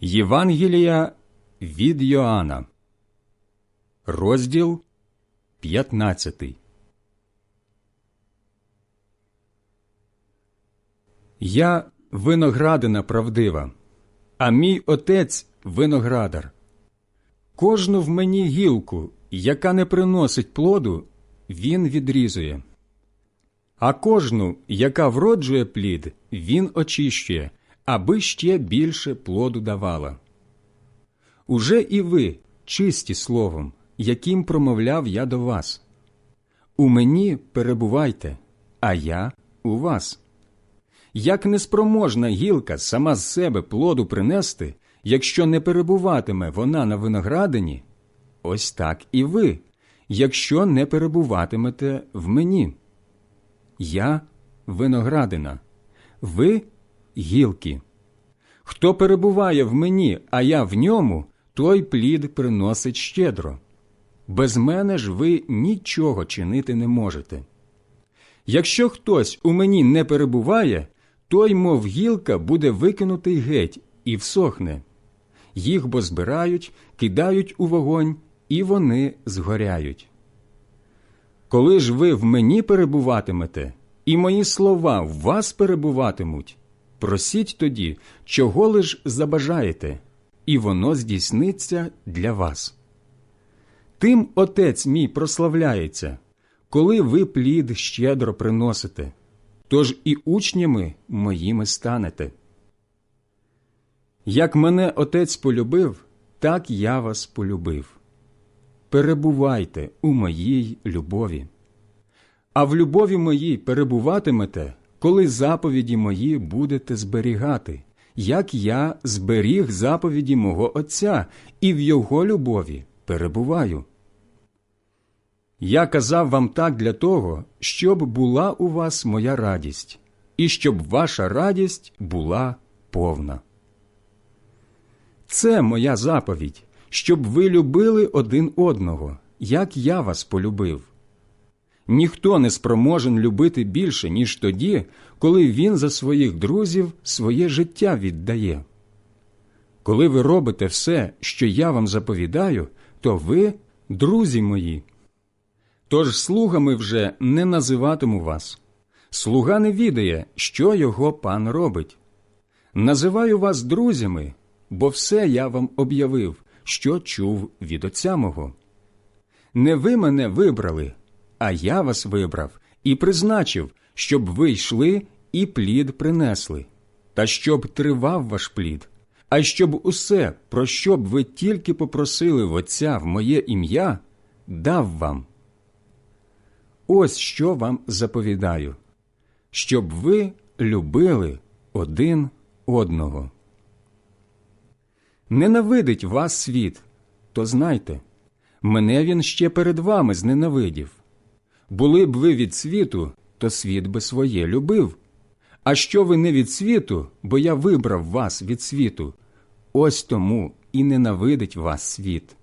Євангелія від Йоанна, розділ 15. Я виноградина правдива, а мій отець виноградар. Кожну в мені гілку, яка не приносить плоду, він відрізує. А кожну, яка вроджує плід, він очищує, аби ще більше плоду давала. Уже і ви чисті словом, яким промовляв я до вас. У мені перебувайте, а я у вас. Як неспроможна гілка сама з себе плоду принести, якщо не перебуватиме вона на виноградині, ось так і ви, якщо не перебуватимете в мені. Я виноградина, ви гілки. Хто перебуває в мені, а я в ньому, той плід приносить щедро. Без мене ж ви нічого чинити не можете. Якщо хтось у мені не перебуває, той, мов гілка, буде викинутий геть і всохне. Їх бо збирають, кидають у вогонь, і вони згоряють. Коли ж ви в мені перебуватимете, і мої слова в вас перебуватимуть, просіть тоді, чого лиш забажаєте, і воно здійсниться для вас. Тим отець мій прославляється, коли ви плід щедро приносите, тож і учнями моїми станете. Як мене отець полюбив, так я вас полюбив. Перебувайте у моїй любові. А в любові моїй перебуватимете, коли заповіді мої будете зберігати, як я зберіг заповіді мого Отця і в його любові перебуваю. Я казав вам так для того, щоб була у вас моя радість, і щоб ваша радість була повна. Це моя заповідь, щоб ви любили один одного, як я вас полюбив. Ніхто не спроможен любити більше, ніж тоді, коли він за своїх друзів своє життя віддає. Коли ви робите все, що я вам заповідаю, то ви друзі мої. Тож слугами вже не називатиму вас. Слуга не відає, що його пан робить. Називаю вас друзями, бо все я вам об'явив, що чув від отця мого. Не ви мене вибрали, а я вас вибрав і призначив, щоб ви йшли і плід принесли, та щоб тривав ваш плід, а щоб усе, про що б ви тільки попросили в Отця в моє ім'я, дав вам. Ось що вам заповідаю, щоб ви любили один одного. Ненавидить вас світ, то знайте, мене він ще перед вами зненавидів. Були б ви від світу, то світ би своє любив. А що ви не від світу, бо я вибрав вас від світу, ось тому і ненавидить вас світ.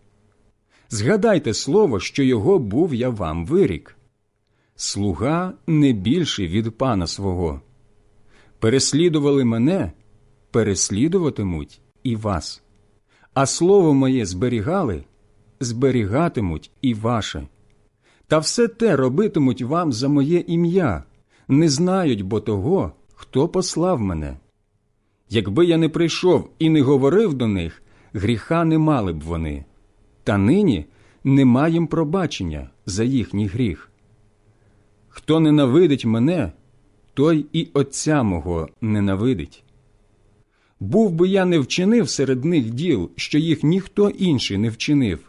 Згадайте слово, що його був я вам вирік. Слуга не більший від пана свого. Переслідували мене, переслідуватимуть і вас. А слово моє зберігали, зберігатимуть і ваше. Та все те робитимуть вам за моє ім'я, не знають бо того, хто послав мене. Якби я не прийшов і не говорив до них, гріха не мали б вони, та нині нема їм пробачення за їхній гріх. Хто ненавидить мене, той і Отця мого ненавидить. Був би я не вчинив серед них діл, що їх ніхто інший не вчинив,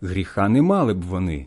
гріха не мали б вони.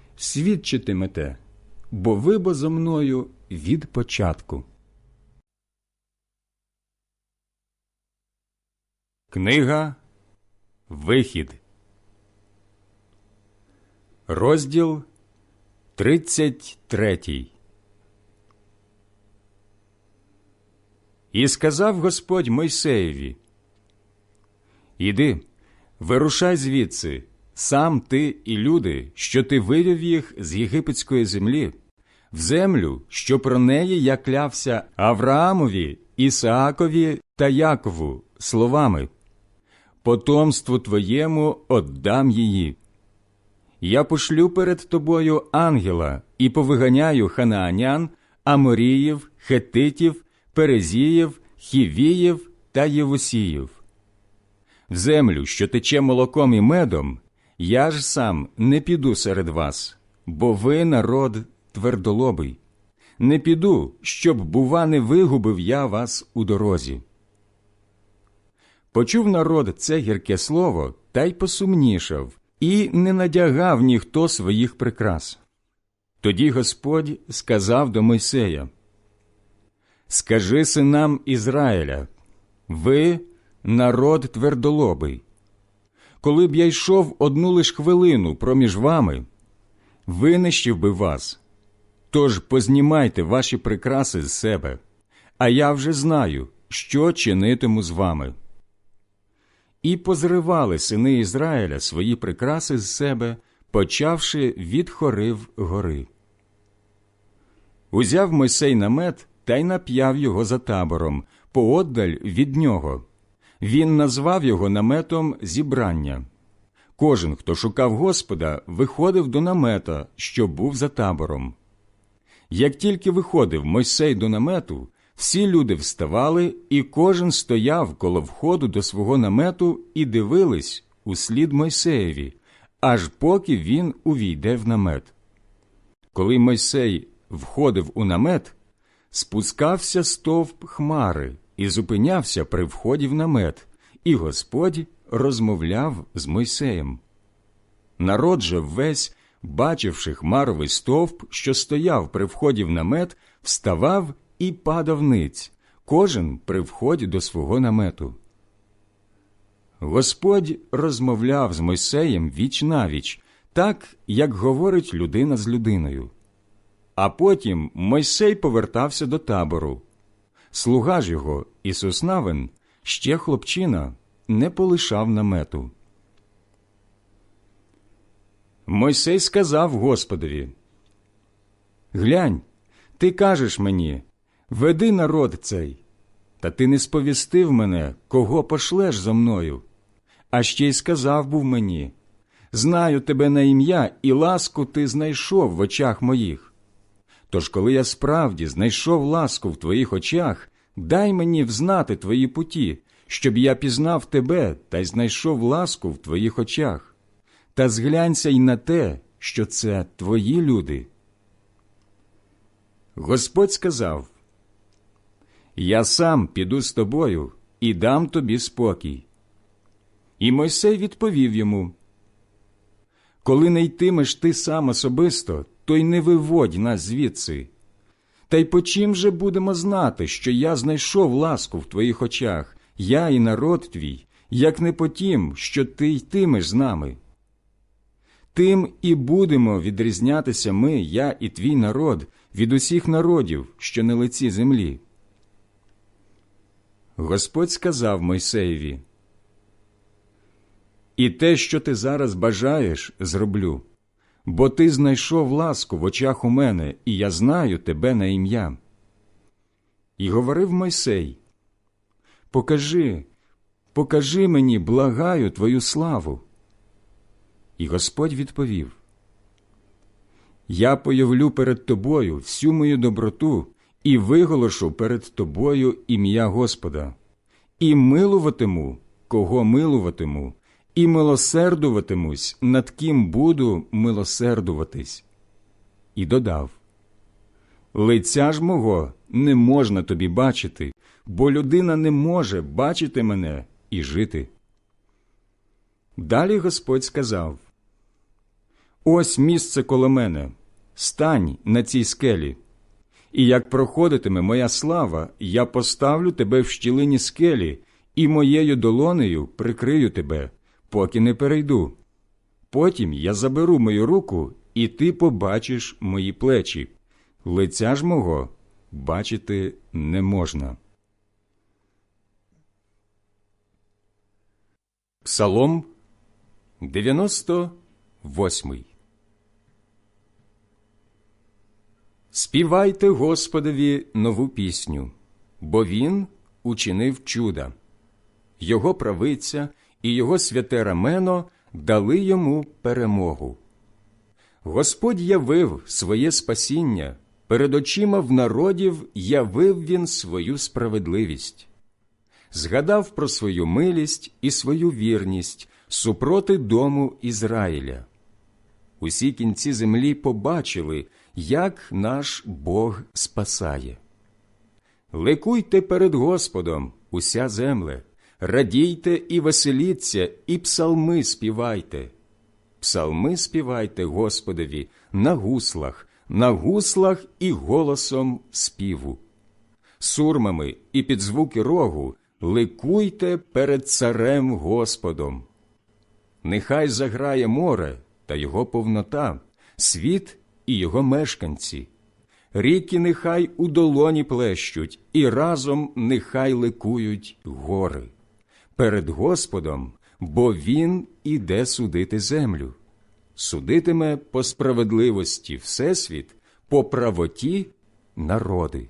свідчитимете, бо ви бо зо мною від початку. Книга Вихід. Розділ 33 І сказав Господь Мойсеєві Іди, вирушай звідси, сам ти і люди, що ти вивів їх з єгипетської землі, в землю, що про неї я клявся Авраамові, Ісаакові та Якову словами Потомству твоєму отдам її. Я пошлю перед тобою ангела і повиганяю ханаанян, аморіїв, хетитів, перезіїв, хівіїв та євусіїв. В землю, що тече молоком і медом, я ж сам не піду серед вас, бо ви народ твердолобий. Не піду, щоб, бува, не вигубив я вас у дорозі. Почув народ це гірке слово та й посумнішав, і не надягав ніхто своїх прикрас. Тоді Господь сказав до Мойсея Скажи синам Ізраїля, ви народ твердолобий. Коли б я йшов одну лиш хвилину проміж вами, винищив би вас. Тож познімайте ваші прикраси з себе, а я вже знаю, що чинитиму з вами. І позривали сини Ізраїля свої прикраси з себе, почавши від хорив гори. Узяв Мойсей намет та й нап'яв його за табором, пооддаль від нього. Він назвав його наметом зібрання. Кожен, хто шукав Господа, виходив до намета, що був за табором. Як тільки виходив Мойсей до намету, всі люди вставали, і кожен стояв коло входу до свого намету і дивились у слід Мойсеєві, аж поки він увійде в намет. Коли Мойсей входив у намет, спускався стовп хмари і зупинявся при вході в намет, і Господь розмовляв з Мойсеєм. Народ же весь, бачивши хмаровий стовп, що стояв при вході в намет, вставав і падав ниць, кожен при вході до свого намету. Господь розмовляв з Мойсеєм віч навіч, так, як говорить людина з людиною. А потім Мойсей повертався до табору. Слуга ж його, Ісус Навин, ще хлопчина, не полишав намету. Мойсей сказав Господові Глянь, ти кажеш мені, веди народ цей, та ти не сповістив мене, кого пошлеш зо мною. А ще й сказав був мені Знаю тебе на ім'я, і ласку ти знайшов в очах моїх. Тож, коли я справді знайшов ласку в твоїх очах, дай мені взнати твої путі, щоб я пізнав тебе та й знайшов ласку в твоїх очах, та зглянься й на те, що це твої люди. Господь сказав Я сам піду з тобою і дам тобі спокій. І Мойсей відповів йому Коли не йтимеш ти сам особисто, то й не виводь нас звідси. Та й по чим же будемо знати, що я знайшов ласку в твоїх очах, я і народ твій, як не по тім, що ти йтимеш з нами. Тим і будемо відрізнятися ми, я і твій народ, від усіх народів, що на лиці землі. Господь сказав Мойсеєві, І те, що ти зараз бажаєш, зроблю, бо ти знайшов ласку в очах у мене, і я знаю тебе на ім'я. І говорив Мойсей, Покажи, покажи мені, благаю твою славу. І Господь відповів Я появлю перед тобою всю мою доброту і виголошу перед тобою ім'я Господа, і милуватиму, кого милуватиму, і милосердуватимусь, над ким буду милосердуватись. І додав Лиця ж мого не можна тобі бачити, бо людина не може бачити мене і жити. Далі Господь сказав Ось місце коло мене, стань на цій скелі, і як проходитиме моя слава, я поставлю тебе в щілині скелі, і моєю долонею прикрию тебе, поки не перейду. Потім я заберу мою руку, і ти побачиш мої плечі. Лиця ж мого бачити не можна. Псалом 98 Співайте Господові нову пісню, бо Він учинив чуда. Його правиця і його святе рамено дали йому перемогу. Господь явив своє спасіння, перед очима в народів явив він свою справедливість, згадав про свою милість і свою вірність супроти дому Ізраїля. Усі кінці землі побачили, як наш Бог спасає. Ликуйте перед Господом, уся земле, радійте і веселіться, і псалми співайте. Псалми співайте Господові на гуслах, на гуслах і голосом співу. Сурмами і під звуки рогу ликуйте перед царем Господом. Нехай заграє море та його повнота, світ і його мешканці. Ріки нехай у долоні плещуть, і разом нехай ликують гори. Перед Господом, бо Він іде судити землю. Судитиме по справедливості Всесвіт, по правоті народи.